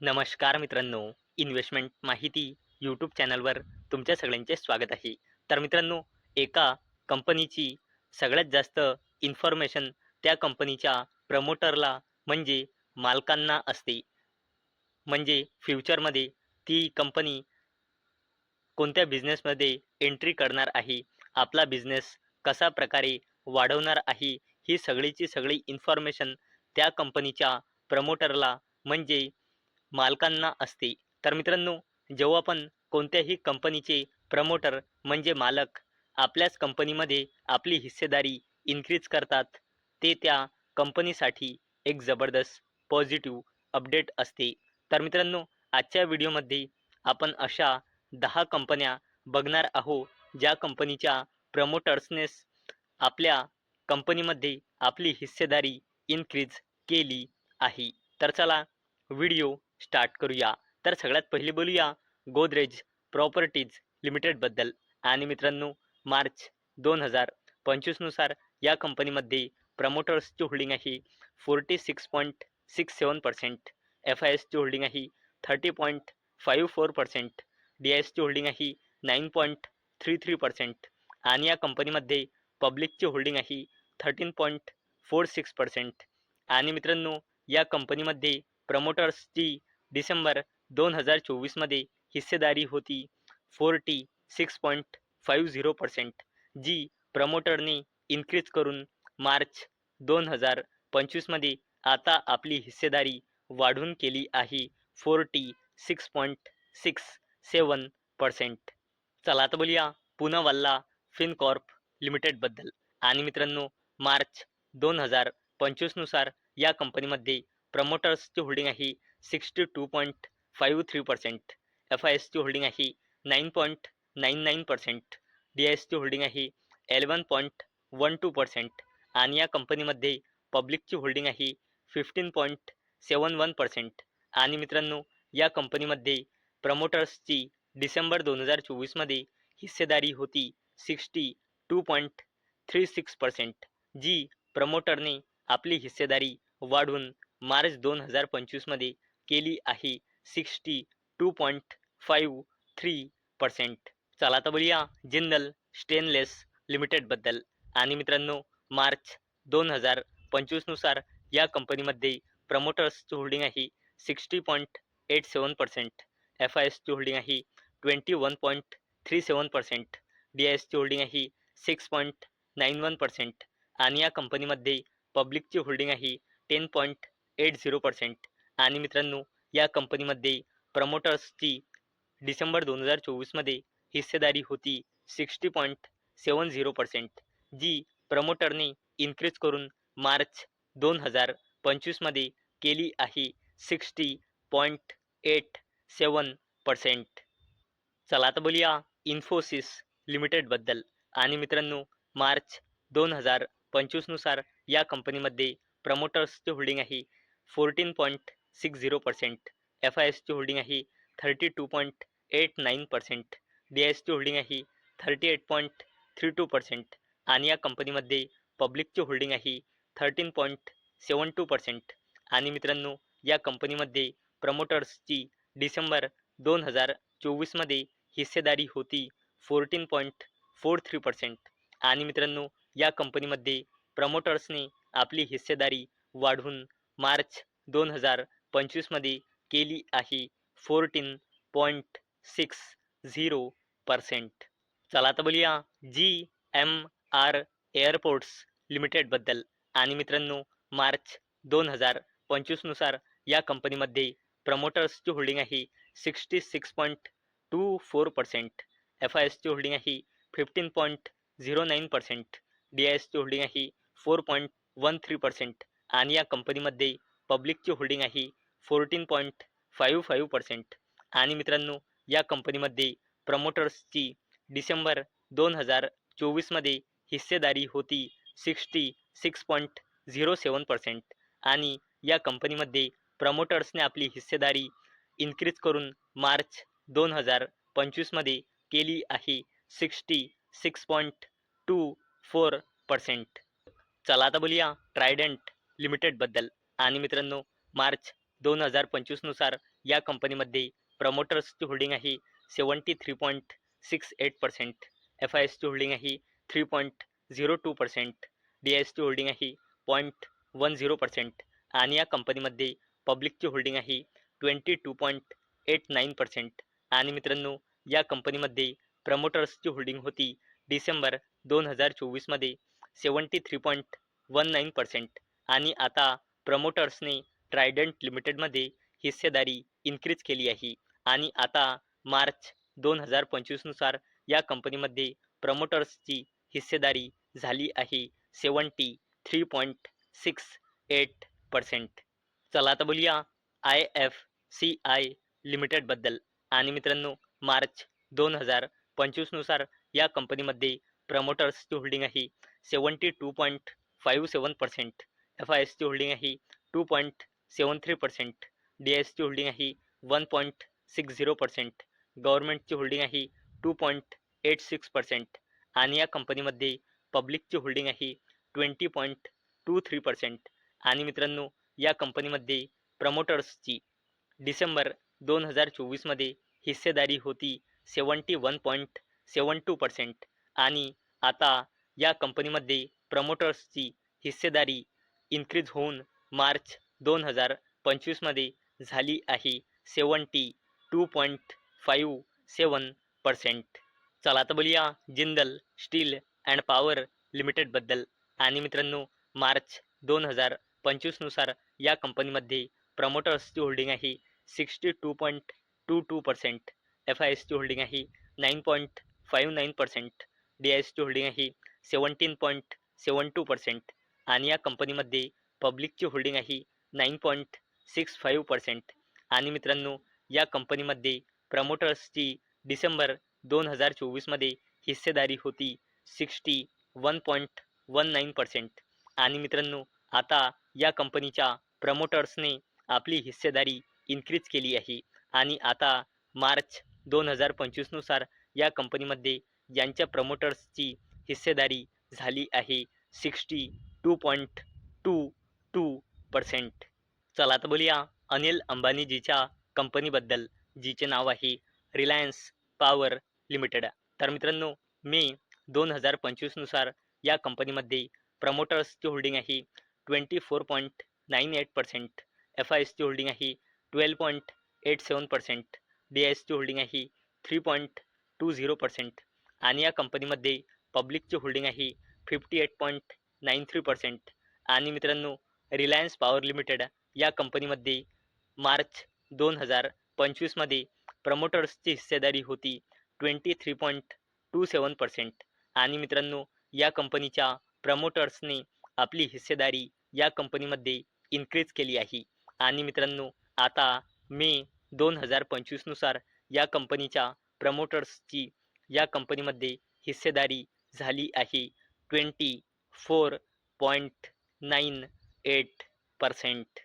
नमस्कार मित्रांनो इन्व्हेस्टमेंट माहिती यूट्यूब चॅनलवर तुमच्या सगळ्यांचे स्वागत आहे. तर मित्रांनो एका कंपनीची सगळ्यात जास्त इन्फॉर्मेशन त्या कंपनीच्या प्रमोटरला म्हणजे मालकांना असते. म्हणजे फ्युचरमध्ये ती कंपनी कोणत्या बिझनेसमध्ये एंट्री करणार आहे आपला बिझनेस कसा प्रकारे वाढवणार आहे ही सगळीची सगळी इन्फॉर्मेशन त्या कंपनीच्या प्रमोटरला म्हणजे मालकांना असते. तर मित्रांनो जेव्हा आपण कोणत्याही कंपनीचे प्रमोटर म्हणजे मालक आपल्याच कंपनीमध्ये आपली हिस्सेदारी इन्क्रीज करतात ते त्या कंपनीसाठी एक जबरदस्त पॉझिटिव्ह अपडेट असते. तर मित्रांनो आजच्या व्हिडिओमध्ये आपण अशा दहा कंपन्या बघणार आहो ज्या कंपनीच्या प्रमोटर्सनेस आपल्या कंपनीमध्ये आपली हिस्सेदारी इन्क्रीज केली आहे. तर चला व्हिडिओ स्टार्ट करूया. तर सगळ्यात पहिले बोलूया गोदरेज प्रॉपर्टीज लिमिटेडबद्दल आणि मित्रांनो मार्च दोन हजार पंचवीसनुसार या कंपनीमध्ये प्रमोटर्सची होल्डिंग आहे forty six point six seven percent. F I एसची होल्डिंग आहे thirty point five four percent. D I एसची होल्डिंग आहे nine point three three percent. आणि या कंपनीमध्ये पब्लिकची होल्डिंग आहे thirteen point four six percent. आणि मित्रांनो या कंपनीमध्ये प्रमोटर्सची डिसेंबर दोन हजार चोवीसमध्ये हिस्सेदारी होती. Forty six point five zero percent जी प्रमोटरने इन्क्रीज करून मार्च दोन हजार पंचवीसमध्ये आता आपली हिस्सेदारी वाढून केली आहे. Forty six point six seven percent. चला तर बोलूया पुनावाल्ला फिनकॉर्प लिमिटेडबद्दल आणि मित्रांनो मार्च दोन हजार पंचवीसनुसार या कंपनीमध्ये प्रमोटर्सची होल्डिंग आहे. Sixty two point five three percent F I एसची होल्डिंग आहे nine point nine nine percent D I एसची होल्डिंग आहे eleven point one two percent आणि या कंपनीमध्ये पब्लिकची होल्डिंग आहे fifteen point seven one percent. आणि मित्रांनो या कंपनीमध्ये प्रमोटर्सची डिसेंबर दोन हजार चोवीसमध्ये हिस्सेदारी होती sixty two point three six percent जी प्रमोटरने आपली हिस्सेदारी वाढवून मार्च दोन हजार पंचवीसमध्ये केली आहे. Sixty two point five three percent. चला आता बोलूया जिंदल स्टेनलेस लिमिटेडबद्दल. आणि मित्रांनो मार्च दोन हजार पंचवीसनुसार या कंपनीमध्ये प्रमोटर्सची होल्डिंग आहे sixty point eight seven percent. F I एसची होल्डिंग आहे twenty one point three seven percent. D I एसची होल्डिंग आहे six point nine one percent. आणि या कंपनीमध्ये पब्लिकची होल्डिंग आहे ten point eight zero percent. आणि मित्रांनो या कंपनीमध्ये प्रमोटर्सची डिसेंबर दोन हजार चोवीसमध्ये हिस्सेदारी होती sixty point seven zero percent जी प्रमोटरने इन्क्रीज करून मार्च दोन हजार पंचवीसमध्ये केली आहे sixty point eight seven percent चला आता बोलूया इन्फोसिस लिमिटेडबद्दल आणि मित्रांनो मार्च दोन हजार पंचवीसनुसार या कंपनीमध्ये प्रमोटर्सची होल्डिंग आहे fourteen point six zero percent F I एसची होल्डिंग आहे thirty two point eight nine percent D I एसची होल्डिंग आहे thirty eight point three two percent आणि या कंपनीमध्ये पब्लिकची होल्डिंग आहे thirteen point seven two percent. आणि मित्रांनो या कंपनीमध्ये प्रमोटर्सची डिसेंबर दोन हजार चोवीसमध्ये हिस्सेदारी होती fourteen point four three percent. आणि मित्रांनो या कंपनीमध्ये प्रमोटर्सने आपली हिस्सेदारी वाढवून मार्च दोन हजार पंचवीसमध्ये केली आहे fourteen point six zero percent. चला आता बोलूया जी एम आर एअरपोर्ट्स लिमिटेडबद्दल आणि मित्रांनो मार्च दोन हजार पंचवीसनुसार या कंपनीमध्ये प्रमोटर्सची होल्डिंग आहे sixty six point two four percent. F I एसची होल्डिंग आहे fifteen point zero nine percent. D I एसची होल्डिंग आहे four point one three percent. आणि या कंपनीमध्ये पब्लिकची होल्डिंग आहे fourteen point five five percent. आणि मित्रांनो या कंपनीमध्ये प्रमोटर्सची डिसेंबर दोन हजार चोवीसमध्ये हिस्सेदारी होती sixty six point zero seven percent. आणि या कंपनीमध्ये प्रमोटर्सने आपली हिस्सेदारी इन्क्रीज करून मार्च दोन हजार पंचवीसमध्ये केली आहे sixty six point two four percent. चला आता बोलूया ट्रायडंट लिमिटेडबद्दल. आणि मित्रांनो मार्च दोन हजार पंचवीसनुसार या कंपनीमध्ये प्रमोटर्सची होल्डिंग आहे seventy three point six eight percent F I एसची होल्डिंग आहे three point zero two percent D I एसची होल्डिंग आहे पॉईंट वन झिरो पर्सेंट आणि या कंपनीमध्ये पब्लिकची होल्डिंग आहे twenty two point eight nine percent आणि मित्रांनो या कंपनीमध्ये प्रमोटर्सची होल्डिंग होती डिसेंबर दोन हजार चोवीसमध्ये seventy three point one nine percent आणि आता प्रमोटर्सने ट्रायडंट लिमिटेडमध्ये हिस्सेदारी इन्क्रीज केली आहे. आणि आता मार्च दोन हजार पंचवीसनुसार या कंपनीमध्ये प्रमोटर्सची हिस्सेदारी झाली आहे seventy three point six eight percent. चला आता बोलूया आय एफ सी आय लिमिटेडबद्दल. आणि मित्रांनो मार्च दोन हजार पंचवीसनुसार या कंपनीमध्ये प्रमोटर्सची होल्डिंग आहे seventy two point five seven percent. F I एसची होल्डिंग आहे two point seven three percent D एसची होल्डिंग आहे one point six zero percent गव्हर्नमेंटची holding आहे two point eight six percent आणि या कंपनीमध्ये पब्लिकची होल्डिंग आहे twenty point two three percent आणि मित्रांनो या कंपनीमध्ये प्रमोटर्सची डिसेंबर दोन हजार चोवीसमध्ये हिस्सेदारी होती seventy one point seven two percent आणि आता या कंपनीमध्ये प्रमोटर्सची हिस्सेदारी इन्क्रीज होऊन मार्च दोन हजार पंचवीसमध्ये झाली आहे. Seventy two point five seven percent. चला तर बोलूया जिंदल स्टील अँड पॉवर लिमिटेडबद्दल आणि मित्रांनो मार्च दोन हजार पंचवीसनुसार या कंपनीमध्ये प्रमोटर्सची होल्डिंग आहे sixty two point two two percent. F I एसची होल्डिंग आहे nine point five nine percent. D I एसची होल्डिंग आहे seventeen point seven two percent. आणि या कंपनीमध्ये पब्लिकची होल्डिंग आहे nine point six five percent. आणि मित्रांनो या कंपनीमध्ये प्रमोटर्सची डिसेंबर दोन हजार चोवीसमध्ये हिस्सेदारी होती sixty one point one nine percent. आणि मित्रांनो आता या कंपनीच्या प्रमोटर्सने आपली हिस्सेदारी इन्क्रीज केली आहे. आणि आता मार्च दोन हजार पंचवीसनुसार या कंपनीमध्ये यांच्या प्रमोटर्सची हिस्सेदारी झाली आहे sixty two point two two percent चला तर बोलूया अनिल अंबानीजीच्या कंपनीबद्दल जिचे नाव आहे रिलायन्स पॉवर लिमिटेड तर मित्रांनो मे दोन हजार पंचवीसनुसार या कंपनीमध्ये प्रमोटर्सची होल्डिंग आहे twenty four point nine eight percent F I एसची होल्डिंग आहे twelve point eight seven percent D I एसची होल्डिंग आहे three point two zero percent आणि या कंपनीमध्ये पब्लिकची होल्डिंग आहे fifty eight point nine three percent. आणि मित्रांनो रिलायन्स पॉवर लिमिटेड या कंपनीमध्ये मार्च दोन हजार पंचवीसमध्ये प्रमोटर्सची हिस्सेदारी होती twenty three point two seven percent. आणि मित्रांनो या कंपनीच्या प्रमोटर्सने आपली हिस्सेदारी या कंपनीमध्ये इन्क्रीज केली आहे. आणि मित्रांनो आता मे दोन हजार पंचवीसनुसार या कंपनीच्या प्रमोटर्सची या कंपनीमध्ये हिस्सेदारी झाली आहे twenty four point nine eight percent.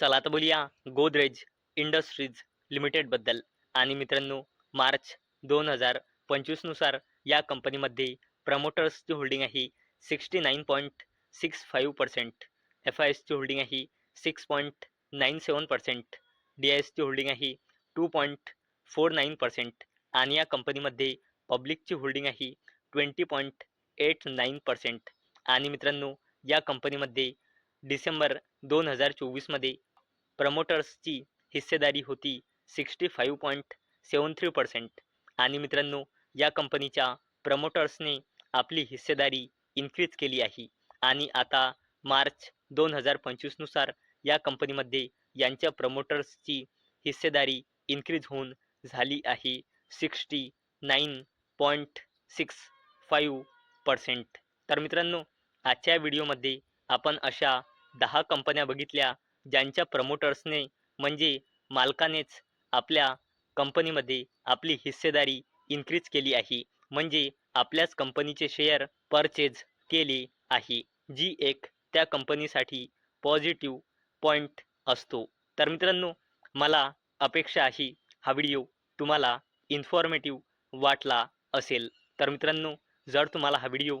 चला आता बोलूया गोदरेज इंडस्ट्रीज लिमिटेडबद्दल. आणि मित्रांनो मार्च दोन हजार पंचवीसनुसार या कंपनीमध्ये प्रमोटर्सची होल्डिंग आहे sixty nine point six five percent. F I एसची होल्डिंग आहे six point nine seven percent. D I एसची होल्डिंग आहे two point four nine percent. आणि या कंपनीमध्ये पब्लिकची होल्डिंग आहे twenty point eight nine percent. आणि मित्रांनो या कंपनीमध्ये डिसेंबर दोन हजार चोवीसमध्ये प्रमोटर्सची हिस्सेदारी होती sixty five point seven three percent. आणि मित्रांनो या कंपनीच्या प्रमोटर्सने आपली हिस्सेदारी इन्क्रीज केली आहे. आणि आता मार्च दोन हजार पंचवीसनुसार या कंपनीमध्ये यांच्या प्रमोटर्सची हिस्सेदारी इन्क्रीज होऊन झाली आहे sixty nine point six five percent. तर मित्रांनो आजच्या व्हिडिओमध्ये आपण अशा दहा कंपन्या बघितल्या ज्यांच्या प्रमोटर्सने म्हणजे मालकानेच आपल्या कंपनीमध्ये आपली हिस्सेदारी इन्क्रीज केली आहे. म्हणजे आपल्याच कंपनीचे शेअर परचेज केले आहे जी एक त्या कंपनीसाठी पॉझिटिव्ह पॉईंट असतो. तर मित्रांनो मला अपेक्षा आहे हा व्हिडिओ तुम्हाला इन्फॉर्मेटिव्ह वाटला असेल. तर मित्रांनो जर तुम्हाला हा व्हिडिओ